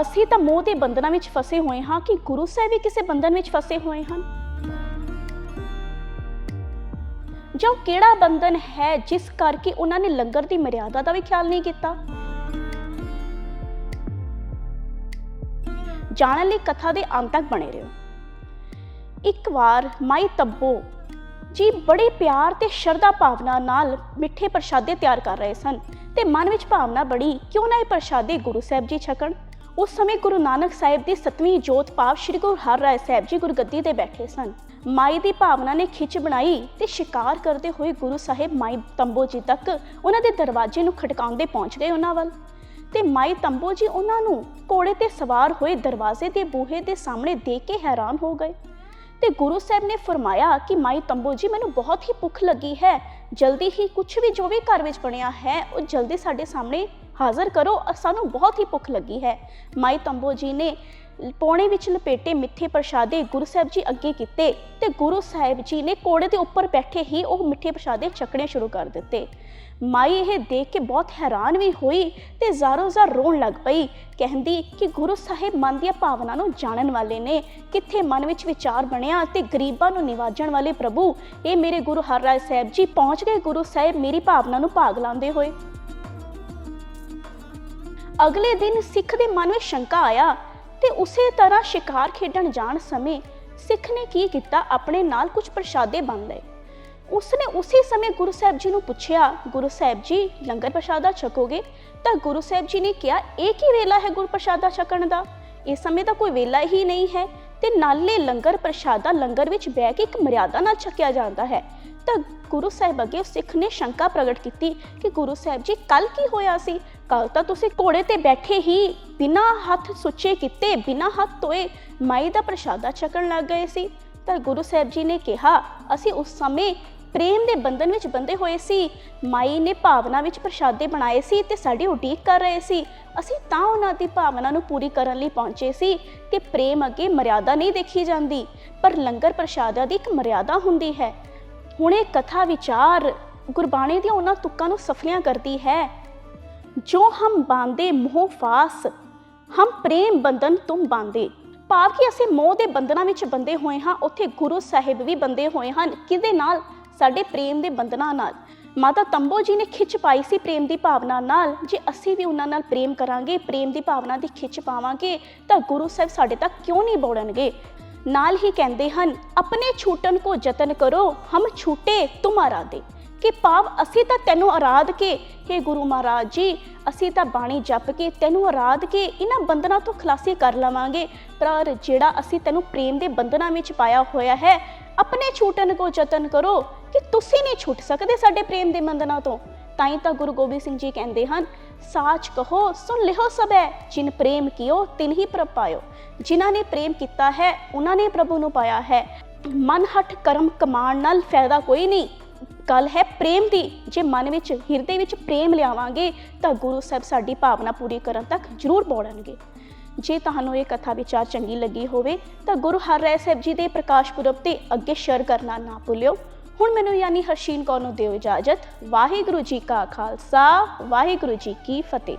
ਅਸੀਂ ਤਾਂ ਮੋਹ ਦੇ ਬੰਧਨਾਂ ਵਿੱਚ ਫਸੇ ਹੋਏ ਹਾਂ ਕਿ ਗੁਰੂ ਸਾਹਿਬ ਵੀ ਕਿਸੇ ਬੰਧਨ ਵਿੱਚ ਫਸੇ ਹੋਏ ਹਨ। ਜੋ ਕਿਹੜਾ ਬੰਧਨ ਹੈ ਜਿਸ ਕਰਕੇ ਉਹਨਾਂ ਨੇ ਲੰਗਰ ਦੀ ਮਰਿਆਦਾ ਦਾ ਵੀ ਖਿਆਲ ਨਹੀਂ ਕੀਤਾ? ਜਾਣਨ ਲਈ ਕਥਾ ਦੇ ਅੰਤ ਤੱਕ ਬਣੇ ਰਹੋ। ਇੱਕ ਵਾਰ ਮਾਈ ਤੱਬੋ ਜੀ ਬੜੇ ਪਿਆਰ ਤੇ ਸ਼ਰਧਾ ਭਾਵਨਾ ਨਾਲ ਮਿੱਠੇ ਪ੍ਰਸ਼ਾਦੇ ਤਿਆਰ ਕਰ ਰਹੇ ਸਨ ਤੇ ਮਨ ਵਿੱਚ ਭਾਵਨਾ ਬੜੀ, ਕਿਉਂ ਨਾ ਇਹ ਪ੍ਰਸ਼ਾਦੇ ਗੁਰੂ ਸਾਹਿਬ ਜੀ ਛਕਣ? ਉਸ ਸਮੇਂ ਗੁਰੂ ਨਾਨਕ ਸਾਹਿਬ ਦੀ ਸਤਵੀਂ ਜੋਤ ਭਾਵ ਸ੍ਰੀ ਗੁਰੂ ਹਰਿਰਾਏ ਸਾਹਿਬ ਜੀ ਗੁਰਗੱਦੀ ਤੇ ਬੈਠੇ ਸਨ। ਮਾਈ ਦੀ ਭਾਵਨਾ ਨੇ ਖਿੱਚ ਬਣਾਈ ਤੇ ਸ਼ਿਕਾਰ ਕਰਦੇ ਹੋਏ ਗੁਰੂ ਸਾਹਿਬ ਮਾਈ ਤੰਬੋ ਜੀ ਤੱਕ ਉਹਨਾਂ ਦੇ ਦਰਵਾਜ਼ੇ ਨੂੰ ਖੜਕਾਉਂਦੇ ਪਹੁੰਚ ਗਏ ਉਹਨਾਂ ਵੱਲ। ਤੇ ਮਾਈ ਤੰਬੋ ਜੀ ਉਹਨਾਂ ਨੂੰ ਘੋੜੇ ਤੇ ਸਵਾਰ ਹੋਏ ਦਰਵਾਜ਼ੇ ਦੇ ਬੂਹੇ ਦੇ ਸਾਹਮਣੇ ਦੇਖ ਕੇ ਹੈਰਾਨ ਹੋ ਗਏ। ਤੇ ਗੁਰੂ ਸਾਹਿਬ ਨੇ ਫਰਮਾਇਆ ਕਿ ਮਾਈ ਤੰਬੋ ਜੀ, ਮੈਨੂੰ ਬਹੁਤ ਹੀ ਭੁੱਖ ਲੱਗੀ ਹੈ। ਜਲਦੀ ਹੀ ਕੁਝ ਵੀ ਜੋ ਵੀ ਘਰ ਵਿੱਚ ਬਣਿਆ ਹੈ, ਉਹ ਜਲਦੀ ਸਾਡੇ ਸਾਹਮਣੇ ਹਾਜ਼ਰ ਕਰੋ। ਸਾਨੂੰ ਬਹੁਤ ਹੀ ਭੁੱਖ ਲੱਗੀ ਹੈ। ਮਾਈ ਤੰਬੋ ਜੀ ਨੇ ਪੌਣੇ ਵਿੱਚ ਲਪੇਟੇ ਮਿੱਠੇ ਪ੍ਰਸ਼ਾਦੇ ਗੁਰੂ ਸਾਹਿਬ ਜੀ ਅੱਗੇ ਕੀਤੇ ਤੇ ਗੁਰੂ ਸਾਹਿਬ ਜੀ ਨੇ ਕੋੜੇ ਦੇ ਉੱਪਰ ਬੈਠੇ ਹੀ ਉਹ ਮਿੱਠੇ ਪ੍ਰਸ਼ਾਦੇ ਚੱਕਣੇ ਸ਼ੁਰੂ ਕਰ ਦਿੱਤੇ। ਮਾਈ ਇਹ ਦੇਖ ਕੇ ਬਹੁਤ ਹੈਰਾਨ ਵੀ ਹੋਈ ਤੇ ਜ਼ਾਰੋ ਜ਼ਾਰ ਰੋਣ ਲੱਗ ਪਈ, ਕਹਿੰਦੀ ਕਿ ਗੁਰੂ ਸਾਹਿਬ ਮਨ ਦੀਆਂ ਭਾਵਨਾ ਨੂੰ ਜਾਣਨ ਵਾਲੇ ਨੇ, ਕਿੱਥੇ ਮਨ ਵਿੱਚ ਵਿਚਾਰ ਬਣਿਆ ਤੇ ਗਰੀਬਾਂ ਨੂੰ ਨਿਵਾਜਣ ਵਾਲੇ ਪ੍ਰਭੂ, ਇਹ ਮੇਰੇ ਗੁਰੂ ਹਰਰਾਏ ਸਾਹਿਬ ਜੀ ਪਹੁੰਚ ਗਏ। ਗੁਰੂ ਸਾਹਿਬ ਮੇਰੀ ਭਾਵਨਾ ਨੂੰ ਭਾਗ ਲਾਉਂਦੇ ਹੋਏ। ਅਗਲੇ ਦਿਨ ਸਿੱਖ ਦੇ ਮਨ ਵਿੱਚ ਸ਼ੰਕਾ ਆਇਆ ਤੇ ਉਸੇ ਤਰ੍ਹਾਂ ਸ਼ਿਕਾਰ ਖੇਡਣ ਜਾਣ ਸਮੇਂ ਸਿੱਖ ਨੇ ਕੀ ਕੀਤਾ? ਆਪਣੇ ਨਾਲ ਕੁਝ ਪ੍ਰਸ਼ਾਦੇ ਬੰਨ ਲਏ। ਉਸਨੇ ਉਸੇ ਸਮੇਂ ਗੁਰੂ ਸਾਹਿਬ ਜੀ ਨੂੰ ਪੁੱਛਿਆ, ਗੁਰੂ ਸਾਹਿਬ ਜੀ, ਲੰਗਰ ਪ੍ਰਸ਼ਾਦਾ ਛਕੋਗੇ? ਤਾਂ ਗੁਰੂ ਸਾਹਿਬ ਜੀ ਨੇ ਕਿਹਾ ਇਹ ਕੀ ਵੇਲਾ ਹੈ ਗੁਰ ਪ੍ਰਸ਼ਾਦਾ ਛਕਣ ਦਾ। ਇਸ ਸਮੇਂ ਤਾਂ ਕੋਈ ਵੇਲਾ ਹੀ ਨਹੀਂ ਹੈ ਤੇ ਨਾਲੇ ਲੰਗਰ ਪ੍ਰਸ਼ਾਦਾ ਲੰਗਰ ਵਿੱਚ ਬਹਿ ਕੇ ਇੱਕ ਮਰਿਆਦਾ ਨਾਲ ਛਕਿਆ ਜਾਂਦਾ ਹੈ। ਤਾਂ ਗੁਰੂ ਸਾਹਿਬ ਅੱਗੇ ਸਿੱਖ ਨੇ ਸ਼ੰਕਾ ਪ੍ਰਗਟ ਕੀਤੀ ਕਿ ਗੁਰੂ ਸਾਹਿਬ ਜੀ ਕੱਲ ਕੀ ਹੋਇਆ ਸੀ? ਕੱਲ ਤਾਂ ਤੁਸੀਂ ਘੋੜੇ ਤੇ ਬੈਠੇ ਹੀ ਬਿਨਾਂ ਹੱਥ ਸੁੱਚੇ ਕੀਤੇ, ਬਿਨਾਂ ਹੱਥ ਧੋਏ ਮਾਈ ਦਾ ਪ੍ਰਸ਼ਾਦਾ ਛਕਣ ਲੱਗ ਗਏ ਸੀ। ਤਾਂ ਗੁਰੂ ਸਾਹਿਬ ਜੀ ਨੇ ਕਿਹਾ, ਅਸੀਂ ਉਸ ਸਮੇਂ ਪ੍ਰੇਮ ਦੇ ਬੰਧਨ ਵਿੱਚ ਬੰਦੇ ਹੋਏ ਸੀ। ਮਾਈ ਨੇ ਭਾਵਨਾ ਵਿੱਚ ਪ੍ਰਸ਼ਾਦੇ ਬਣਾਏ ਸੀ ਤੇ ਸਾਡੀ ਉਡੀਕ ਕਰ ਰਹੇ ਸੀ। ਅਸੀਂ ਤਾਂ ਉਹਨਾਂ ਦੀ ਭਾਵਨਾ ਨੂੰ ਪੂਰੀ ਕਰਨ ਲਈ ਪਹੁੰਚੇ ਸੀ ਕਿ ਪ੍ਰੇਮ ਅੱਗੇ ਮਰਿਆਦਾ ਨਹੀਂ ਦੇਖੀ ਜਾਂਦੀ, ਪਰ ਲੰਗਰ ਪ੍ਰਸ਼ਾਦਾ ਦੀ ਇੱਕ ਮਰਿਆਦਾ ਹੁੰਦੀ ਹੈ। ਹੁਣ ਇਹ ਕਥਾ ਵਿਚਾਰ ਗੁਰਬਾਣੀ ਦੀਆਂ ਉਹਨਾਂ ਤੁਕਾਂ ਨੂੰ ਸਫਲੀਆਂ ਕਰਦੀ ਹੈ। ਜੋ ਹਮ ਬਾਂਦੇ ਮੋਹ ਫਾਸ, ਹਮ ਪ੍ਰੇਮ ਬੰਧਨ ਤੁਮ ਬਾਂਦੇ। ਭਾਵ ਕਿ ਅਸੀਂ ਮੋਹ ਦੇ ਬੰਧਨਾਂ ਵਿੱਚ ਬੰਦੇ ਹੋਏ ਹਾਂ, ਉੱਥੇ ਗੁਰੂ ਸਾਹਿਬ ਵੀ ਬੰਦੇ ਹੋਏ ਹਨ। ਕਿਹਦੇ ਨਾਲ? ਸਾਡੇ ਪ੍ਰੇਮ ਦੇ ਬੰਧਨਾਂ ਨਾਲ। ਮਾਤਾ ਤੰਬੋ ਜੀ ਨੇ ਖਿੱਚ ਪਾਈ ਸੀ ਪ੍ਰੇਮ ਦੀ ਭਾਵਨਾ ਨਾਲ। ਜੇ ਅਸੀਂ ਵੀ ਉਹਨਾਂ ਨਾਲ ਪ੍ਰੇਮ ਕਰਾਂਗੇ, ਪ੍ਰੇਮ ਦੀ ਭਾਵਨਾ ਦੀ ਖਿੱਚ ਪਾਵਾਂਗੇ, ਤਾਂ ਗੁਰੂ ਸਾਹਿਬ ਸਾਡੇ ਤੱਕ ਕਿਉਂ ਨਹੀਂ ਬੋੜਨਗੇ ਨਾਲ ਹੀ ਕਹਿੰਦੇ ਹਨ, ਆਪਣੇ ਛੂਟਣ ਕੋ ਯਤਨ ਕਰੋ, ਹਮ ਛੂਟੇ ਤੁਮ ਆਰਾਦੇ ਕਿ ਭਾਵ ਅਸੀਂ ਤਾਂ ਤੈਨੂੰ ਆਰਾਧ ਕੇ हे ਗੁਰੂ ਮਹਾਰਾਜ ਜੀ, ਅਸੀਂ ਤਾਂ ਬਾਣੀ ਜਪ ਕੇ ਤੈਨੂੰ ਆਰਾਧ ਕੇ ਇਹਨਾਂ ਬੰਧਨਾਂ ਤੋਂ ਖਲਾਸੀ ਕਰ ਲਵਾਂਗੇ। ਪਰ ਜਿਹੜਾ ਅਸੀਂ ਤੈਨੂੰ ਪ੍ਰੇਮ ਦੇ ਬੰਧਨਾਂ ਵਿੱਚ ਪਾਇਆ ਹੋਇਆ ਹੈ, ਆਪਣੇ ਛੂਟਣ ਕੋ ਯਤਨ ਕਰੋ ਕਿ ਤੁਸੀਂ ਨਹੀਂ ਛੁੱਟ ਸਕਦੇ ਸਾਡੇ ਪ੍ਰੇਮ ਦੇ ਬੰਧਨਾਂ ਤੋਂ। ਤਾਂ ਹੀ ਤਾਂ ਗੁਰੂ ਗੋਬਿੰਦ ਸਿੰਘ ਜੀ ਕਹਿੰਦੇ ਹਨ, ਸਾਚ ਕਹੋ, ਸੁਣ ਲਿਓ ਸਭੈ, ਜਿਨ ਪ੍ਰੇਮ ਕੀਓ, ਤਿਨ ਹੀ ਪ੍ਰਭ ਪਾਇਓ। ਜਿਨ੍ਹਾਂ ਨੇ ਪ੍ਰੇਮ ਕੀਤਾ ਹੈ, ਉਹਨਾਂ ਨੇ ਪ੍ਰਭੂ ਨੂੰ ਪਾਇਆ ਹੈ। ਮਨ ਹਟ ਕਰਮ ਕਮਾਣ ਨਾਲ ਫਾਇਦਾ ਕੋਈ ਨਹੀਂ। ਗੱਲ ਹੈ ਪ੍ਰੇਮ ਦੀ। ਜੇ ਮਨ ਵਿੱਚ, ਹਿਰਦੇ ਵਿੱਚ ਪ੍ਰੇਮ ਲਿਆਵਾਂਗੇ, ਤਾਂ ਗੁਰੂ ਸਾਹਿਬ ਸਾਡੀ ਭਾਵਨਾ ਪੂਰੀ ਕਰਨ ਤੱਕ ਜ਼ਰੂਰ ਪਹੁੰਚਣਗੇ ਜੇ ਤੁਹਾਨੂੰ ਇਹ ਕਥਾ ਵਿਚਾਰ ਚੰਗੀ ਲੱਗੀ ਹੋਵੇ, ਤਾਂ ਗੁਰੂ ਹਰਿਰਾਏ ਸਾਹਿਬ ਜੀ ਦੇ ਪ੍ਰਕਾਸ਼ ਪੁਰਬ ਤੇ ਅੱਗੇ ਸ਼ੇਅਰ ਕਰਨਾ ਨਾ ਭੁੱਲਿਓ। ਹੁਣ ਮੈਨੂੰ ਯਾਨੀ ਹਰਸ਼ੀਨ ਕੌਰ ਨੂੰ ਦਿਓ ਇਜਾਜ਼ਤ। ਵਾਹਿਗੁਰੂ ਜੀ ਕਾ ਖਾਲਸਾ, ਵਾਹਿਗੁਰੂ ਜੀ ਕੀ ਫਤਿਹ।